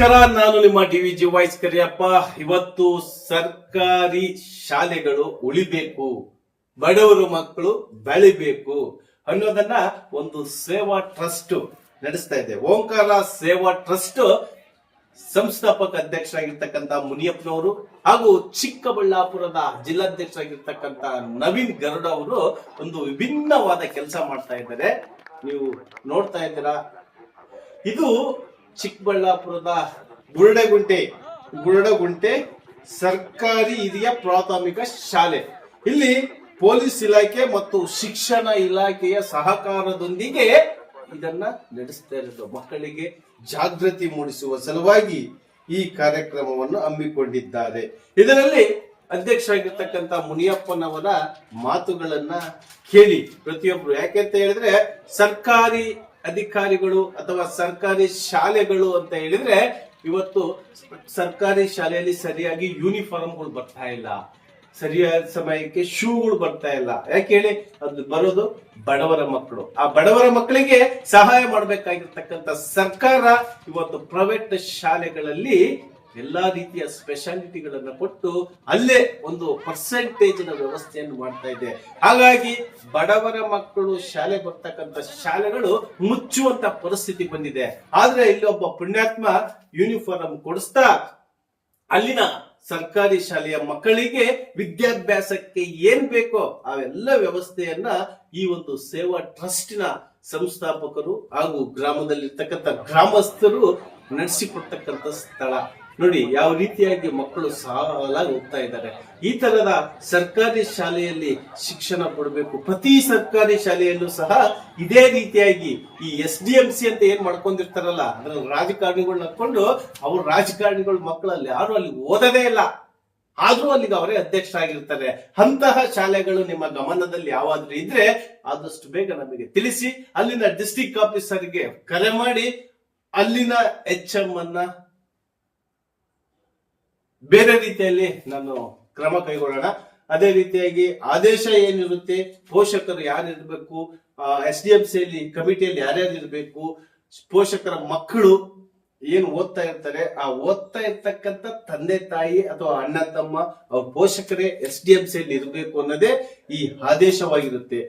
ನಾನು ನಿಮ್ಮ D V G voice Kariyappa. ಇವತ್ತು ಸರ್ಕಾರಿ ಶಾಲೆಗಳು ಉಳಿಬೇಕು. ಬಡವರು ಮಕ್ಕಳು ಬೆಳಿಬೇಕು ಅನ್ನೋದನ್ನ ಒಂದು ಸೇವಾ ಟ್ರಸ್ಟ್ ನಡೆಸ್ತಾ ಇದೆ. ಓಂಕಾರ ಸೇವಾ ಟ್ರಸ್ಟ್ ಸಂಸ್ಥಾಪಕ ಅಧ್ಯಕ್ಷರಾಗಿರ್ತಕ್ಕಂಥ ಮುನಿಯಪ್ಪನವರು ಹಾಗೂ ಚಿಕ್ಕಬಳ್ಳಾಪುರದ ಜಿಲ್ಲಾಧ್ಯಕ್ಷರಾಗಿರ್ತಕ್ಕಂಥ ನವೀನ್ ಗರುಡ ಅವರು ಒಂದು ವಿಭಿನ್ನವಾದ ಕೆಲಸ ಮಾಡ್ತಾ ಇದ್ದಾರೆ. ನೀವು ನೋಡ್ತಾ ಇದ್ದೀರಾ? ಇದು ಚಿಕ್ಕಬಳ್ಳಾಪುರದ ಗುರುಡಗುಂಟೆ ಗುರುಡಗುಂಟೆ ಸರ್ಕಾರಿ ಹಿರಿಯ ಪ್ರಾಥಮಿಕ ಶಾಲೆ. ಇಲ್ಲಿ ಪೊಲೀಸ್ ಇಲಾಖೆ ಮತ್ತು ಶಿಕ್ಷಣ ಇಲಾಖೆಯ ಸಹಕಾರದೊಂದಿಗೆ ಇದನ್ನ ನಡೆಸ್ತಾ ಇರೋದು. ಮಕ್ಕಳಿಗೆ ಜಾಗೃತಿ ಮೂಡಿಸುವ ಸಲುವಾಗಿ ಈ ಕಾರ್ಯಕ್ರಮವನ್ನು ಹಮ್ಮಿಕೊಂಡಿದ್ದಾರೆ. ಇದರಲ್ಲಿ ಅಧ್ಯಕ್ಷ ಆಗಿರ್ತಕ್ಕಂತ ಮುನಿಯಪ್ಪನವರ ಮಾತುಗಳನ್ನ ಕೇಳಿ ಪ್ರತಿಯೊಬ್ರು. ಯಾಕೆಂತ ಹೇಳಿದ್ರೆ ಸರ್ಕಾರಿ ಅಧಿಕಾರಿಗಳು ಅಥವಾ ಸರ್ಕಾರಿ ಶಾಲೆಗಳು ಅಂತ ಹೇಳಿದ್ರೆ ಇವತ್ತು ಸರ್ಕಾರಿ ಶಾಲೆಯಲ್ಲಿ ಸರಿಯಾಗಿ ಯೂನಿಫಾರ್ಮ್ಗಳು ಬರ್ತಾ ಇಲ್ಲ. ಸರಿಯಾದ ಸಮಯಕ್ಕೆ ಶೂಗಳು ಬರ್ತಾ ಇಲ್ಲ. ಯಾಕೆ ಹೇಳಿ? ಅದು ಬರೋದು ಬಡವರ ಮಕ್ಕಳು. ಆ ಬಡವರ ಮಕ್ಕಳಿಗೆ ಸಹಾಯ ಮಾಡಬೇಕಾಗಿರ್ತಕ್ಕಂಥ ಸರ್ಕಾರ ಇವತ್ತು ಪ್ರೈವೇಟ್ ಶಾಲೆಗಳಲ್ಲಿ ಎಲ್ಲಾ ರೀತಿಯ ಸ್ಪೆಷಾಲಿಟಿಗಳನ್ನ ಕೊಟ್ಟು ಅಲ್ಲೇ ಒಂದು ಪರ್ಸೆಂಟೇಜ್ನ ವ್ಯವಸ್ಥೆಯನ್ನು ಮಾಡ್ತಾ ಇದೆ. ಹಾಗಾಗಿ ಬಡವರ ಮಕ್ಕಳು ಶಾಲೆ ಬರ್ತಕ್ಕಂಥ ಶಾಲೆಗಳು ಮುಚ್ಚುವಂತ ಪರಿಸ್ಥಿತಿ ಬಂದಿದೆ. ಆದ್ರೆ ಇಲ್ಲಿ ಒಬ್ಬ ಪುಣ್ಯಾತ್ಮ ಯೂನಿಫಾರ್ಮ್ ಕೊಡಿಸ್ತಾ ಅಲ್ಲಿನ ಸರ್ಕಾರಿ ಶಾಲೆಯ ಮಕ್ಕಳಿಗೆ ವಿದ್ಯಾಭ್ಯಾಸಕ್ಕೆ ಏನ್ ಬೇಕೋ ಅವೆಲ್ಲ ವ್ಯವಸ್ಥೆಯನ್ನ ಈ ಒಂದು ಸೇವಾ ಟ್ರಸ್ಟಿನ ಸಂಸ್ಥಾಪಕರು ಹಾಗೂ ಗ್ರಾಮದಲ್ಲಿರ್ತಕ್ಕಂಥ ಗ್ರಾಮಸ್ಥರು ನಡೆಸಿಕೊಡ್ತಕ್ಕಂಥ ಸ್ಥಳ. ನೋಡಿ, ಯಾವ ರೀತಿಯಾಗಿ ಮಕ್ಕಳು ಸಾಲಾಗಿ ಹೋಗ್ತಾ ಇದ್ದಾರೆ. ಈ ತರದ ಸರ್ಕಾರಿ ಶಾಲೆಯಲ್ಲಿ ಶಿಕ್ಷಣ ಕೊಡಬೇಕು. ಪ್ರತಿ ಸರ್ಕಾರಿ ಶಾಲೆಯಲ್ಲೂ ಸಹ ಇದೇ ರೀತಿಯಾಗಿ ಈ ಎಸ್ ಡಿ ಎಂ ಸಿ ಅಂತ ಏನ್ ಮಾಡ್ಕೊಂಡಿರ್ತಾರಲ್ಲ ಅದ್ರ ರಾಜಕಾರಣಿಗಳನ್ನ ಹಾಕೊಂಡು ಅವ್ರ ರಾಜಕಾರಣಿಗಳು ಮಕ್ಕಳಲ್ಲಿ ಯಾರು ಅಲ್ಲಿ ಓದದೇ ಇಲ್ಲ. ಆದ್ರೂ ಅಲ್ಲಿಗೆ ಅವರೇ ಅಧ್ಯಕ್ಷರಾಗಿರ್ತಾರೆ. ಅಂತಹ ಶಾಲೆಗಳು ನಿಮ್ಮ ಗಮನದಲ್ಲಿ ಯಾವಾದ್ರೂ ಇದ್ರೆ ಆದಷ್ಟು ಬೇಗ ನಮಗೆ ತಿಳಿಸಿ, ಅಲ್ಲಿನ ಡಿಸ್ಟಿಕ್ ಆಫೀಸರ್ಗೆ ಕರೆ ಮಾಡಿ, ಅಲ್ಲಿನ ಎಚ್ ಎಂ ಅನ್ನ ಬೇರೆ ರೀತಿಯಲ್ಲಿ ನಾನು ಕ್ರಮ ಕೈಗೊಳ್ಳೋಣ. ಅದೇ ರೀತಿಯಾಗಿ ಆದೇಶ ಏನಿರುತ್ತೆ, ಪೋಷಕರು ಯಾರು ಇರಬೇಕು ಎಸ್ ಡಿ ಎಂ ಸಿಯಲ್ಲಿ ಕಮಿಟಿಯಲ್ಲಿ ಯಾರ್ಯಾರು ಇರಬೇಕು ಪೋಷಕರ ಮಕ್ಕಳು ಏನು ಓದ್ತಾ ಇರ್ತಾರೆ? ಆ ಓದ್ತಾ ಇರ್ತಕ್ಕಂಥ ತಂದೆ ತಾಯಿ ಅಥವಾ ಅಣ್ಣ ತಮ್ಮ, ಅವ್ರ ಪೋಷಕರೇ ಎಸ್ ಡಿ ಎಂ ಸಿಯಲ್ಲಿ ಇರಬೇಕು ಅನ್ನೋದೇ ಈ ಆದೇಶವಾಗಿರುತ್ತೆ.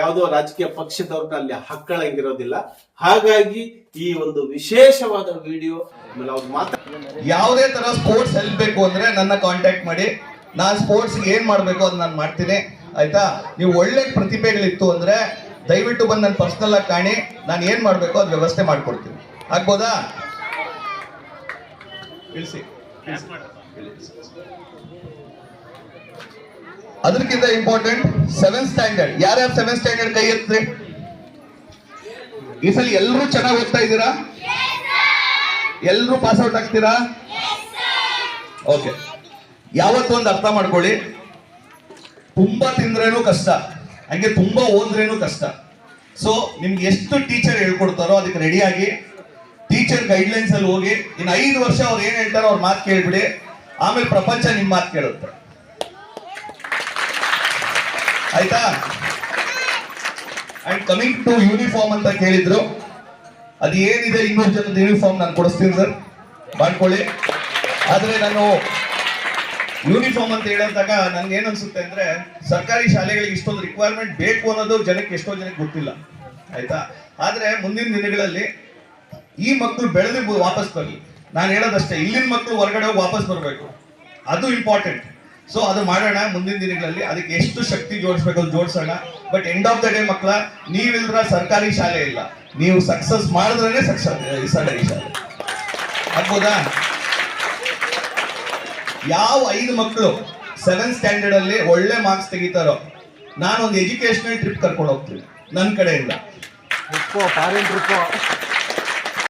ಯಾವುದೋ ರಾಜಕೀಯ ಪಕ್ಷದವ್ರನ್ನ ಅಲ್ಲಿ ಹಕ್ಕಳಂಗಿರೋದಿಲ್ಲ. ಹಾಗಾಗಿ ಈ ಒಂದು ವಿಶೇಷವಾದ ವಿಡಿಯೋ ಅವ್ರು ಮಾತಾ ಯಾವುದೇ ತರ ಸ್ಪೋರ್ಟ್ಸ್ ಹೆಲ್ಪ್ ಬೇಕು ಅಂದ್ರೆ ನನ್ನ ಕಾಂಟ್ಯಾಕ್ಟ್ ಮಾಡಿ. ನಾನು ಸ್ಪೋರ್ಟ್ಸ್ ಏನ್ ಮಾಡ್ಬೇಕು ಅದು ನಾನು ಮಾಡ್ತೀನಿ. ಆಯ್ತಾ? ನೀವು ಒಳ್ಳೆ ಪ್ರತಿಭೆಗಳಿತ್ತು ಅಂದ್ರೆ ದಯವಿಟ್ಟು ಬಂದು ನನ್ನ ಪರ್ಸನಲ್ ಆಗಿ ಕಾಣಿ. ನಾನು ಏನ್ ಮಾಡ್ಬೇಕು ಅದು ವ್ಯವಸ್ಥೆ ಮಾಡ್ಕೊಡ್ತೀನಿ. ಆಗ್ಬೋದಾ? ಇಳಿಸಿ ಅದಕ್ಕಿಂತ ಇಂಪಾರ್ಟೆಂಟ್ ಸೆವೆಂತ್ ಸ್ಟ್ಯಾಂಡರ್ಡ್ ಯಾರ್ಯಾರು ಸೆವೆಂತ್ ಸ್ಟ್ಯಾಂಡರ್ಡ್ ಕೈ ಎತ್ತಿ? ಈ ಸಲ ಎಲ್ಲರೂ ಚೆನ್ನಾಗಿ ಓದ್ತಾ ಇದ್ದೀರಾ? ಎಲ್ಲರೂ ಪಾಸ್ ಔಟ್ ಆಗ್ತೀರಾ? ಓಕೆ ಯಾವತ್ತೊಂದು ಅರ್ಥ ಮಾಡ್ಕೊಳ್ಳಿ. ತುಂಬಾ ತಿಂದ್ರೇನು ಕಷ್ಟ. ಹಂಗೆ ತುಂಬಾ ಓದ್ರೇನು ಕಷ್ಟ. ಸೊ ನಿಮ್ಗೆ ಎಷ್ಟು ಟೀಚರ್ ಹೇಳ್ಕೊಡ್ತಾರೋ ಅದಕ್ಕೆ ರೆಡಿಯಾಗಿ ಟೀಚರ್ ಗೈಡ್ಲೈನ್ಸ್ ಅಲ್ಲಿ ಹೋಗಿ ಇನ್ನು ಐದು ವರ್ಷ ಅವ್ರು ಏನ್ ಹೇಳ್ತಾರೋ ಅವ್ರ ಮಾತು ಕೇಳ್ಬಿಡಿ. ಆಮೇಲೆ ಪ್ರಪಂಚ ನಿಮ್ ಮಾತು ಕೇಳುತ್ತೆ. ಆಯ್ತಾ? ಅಂಡ್ ಕಮಿಂಗ್ ಟು ಯೂನಿಫಾರ್ಮ್ ಅಂತ ಕೇಳಿದ್ರು. ಅದು ಏನಿದೆ ಇನ್ನೂರು ಜನದ ಯೂನಿಫಾರ್ಮ್ ನಾನು ಕೊಡಿಸ್ತೀನಿ ಸರ್ ಮಾಡ್ಕೊಳ್ಳಿ. ಆದ್ರೆ ನಾನು ಯೂನಿಫಾರ್ಮ್ ಅಂತ ಹೇಳಿದಾಗ ನನ್ಗೆ ಏನ್ ಅನ್ಸುತ್ತೆ ಅಂದ್ರೆ ಸರ್ಕಾರಿ ಶಾಲೆಗಳಿಗೆ ಇಷ್ಟೊಂದು ರಿಕ್ವೈರ್ಮೆಂಟ್ ಬೇಕು ಅನ್ನೋದು ಜನಕ್ಕೆ ಎಷ್ಟೋ ಜನಕ್ಕೆ ಗೊತ್ತಿಲ್ಲ. ಆಯ್ತಾ? ಆದ್ರೆ ಮುಂದಿನ ದಿನಗಳಲ್ಲಿ ಈ ಮಕ್ಕಳು ಬೆಳೆದು ವಾಪಸ್ ಬರಲಿ ನಾನು ಹೇಳೋದಷ್ಟೇ, ಇಲ್ಲಿನ ಮಕ್ಕಳು ಹೊರಗಡೆ ಹೋಗಿ ವಾಪಸ್ ಬರಬೇಕು. ಅದು ಇಂಪಾರ್ಟೆಂಟ್ ಸೊ ಅದು ಮಾಡೋಣ ಮುಂದಿನ ದಿನಗಳಲ್ಲಿ. ಅದಕ್ಕೆ ಎಷ್ಟು ಶಕ್ತಿ ಜೋಡಿಸ್ಬೇಕು ಅದು ಜೋಡಿಸೋಣ. But end of the day ಮಕ್ಕಳ, ನೀವಿಲ್ದ್ರ ಸರ್ಕಾರಿ ಶಾಲೆ ಇಲ್ಲ. ನೀವು ಸಕ್ಸಸ್ ಮಾಡಿದ್ರೇನೆ ಸಕ್ಸಸ್ ಸರ್ಕಾರಿ ಶಾಲೆ. ಆಗ್ಬೋದಾ ಯಾವ ಐದು ಮಕ್ಕಳು ಸೆವೆಂತ್ ಸ್ಟ್ಯಾಂಡರ್ಡ್ ಅಲ್ಲಿ ಒಳ್ಳೆ ಮಾರ್ಕ್ಸ್ ತೆಗಿತಾರೋ ನಾನು ಒಂದು ಎಜುಕೇಶನಲ್ ಟ್ರಿಪ್ ಕರ್ಕೊಂಡು ಹೋಗ್ತೀನಿ. ನನ್ನ ಕಡೆಯಿಂದ.